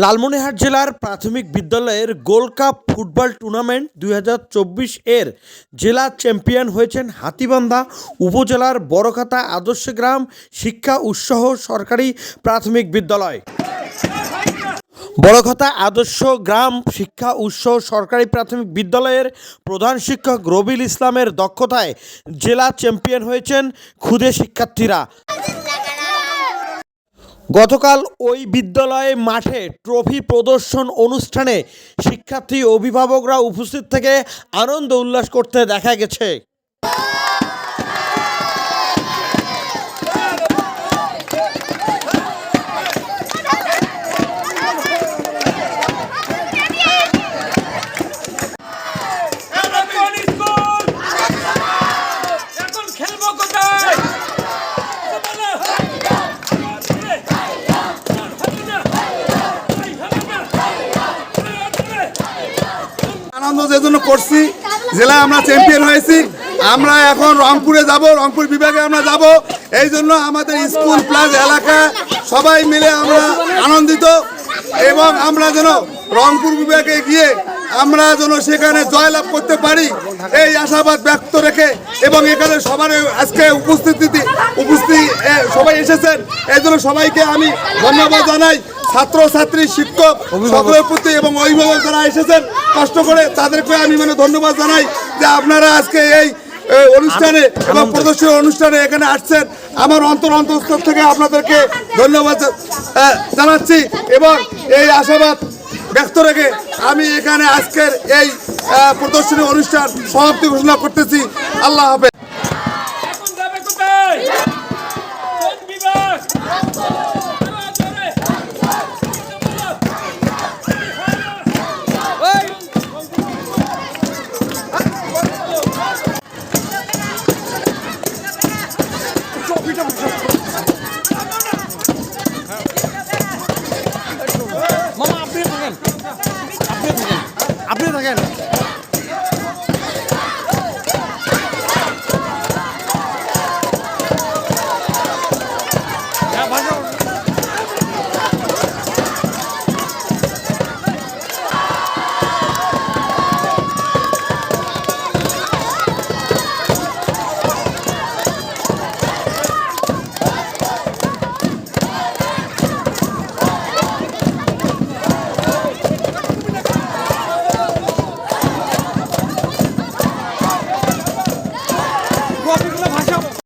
লালমনিরহাট জেলার প্রাথমিক বিদ্যালয়ের গোল্ড কাপ ফুটবল টুর্নামেন্ট দু হাজার চব্বিশ এর জেলা চ্যাম্পিয়ন হয়েছেন হাতিবান্ধা উপজেলার বড়খাতা আদর্শ গ্রাম শিক্ষা উৎসাহ সরকারি প্রাথমিক বিদ্যালয়। বড়খতা আদর্শ গ্রাম শিক্ষা উৎস সরকারি প্রাথমিক বিদ্যালয়ের প্রধান শিক্ষক রবিল ইসলামের দক্ষতায় জেলা চ্যাম্পিয়ন হয়েছেন ক্ষুদে শিক্ষার্থীরা। গতকাল ওই বিদ্যালয়ে মাঠে ট্রফি প্রদর্শন অনুষ্ঠানে শিক্ষার্থী অভিভাবকরা উপস্থিত থেকে আনন্দ উল্লাস করতে দেখা গেছে। যে জন্য করছি। জেলায় আমরা চ্যাম্পিয়ন হয়েছি। আমরা এখন রংপুরে যাব, রংপুর বিভাগে আমরা যাব। এই জন্য আমাদের স্কুল, প্লাস এলাকা, সবাই মিলে আমরা আনন্দিত। এবং আমরা যেন রংপুর বিভাগে গিয়ে আমরা যেন সেখানে জয়লাভ করতে পারি এই আশাবাদ ব্যক্ত রেখে এবং এখানে সবার আজকে উপস্থিতি উপস্থিত সবাই এসেছেন। এই জন্য সবাইকে আমি ধন্যবাদ জানাই। ছাত্র ছাত্রী শিক্ষক সকলের প্রতি এবং অভিভাবক যারা এসেছেন কষ্ট করে তাদেরকে আমি মানে ধন্যবাদ জানাই যে আপনারা আজকে এই অনুষ্ঠানে এবং প্রদর্শনী অনুষ্ঠানে এখানে আসছেন। আমার অন্তর অন্তঃস্থল থেকে আপনাদেরকে ধন্যবাদ জানাচ্ছি এবং এই আশাবাদ ব্যক্ত রেখে আমি এখানে আজকের এই প্রদর্শনী অনুষ্ঠান সমাপ্তি ঘোষণা করতেছি। আল্লাহ হাফেজ।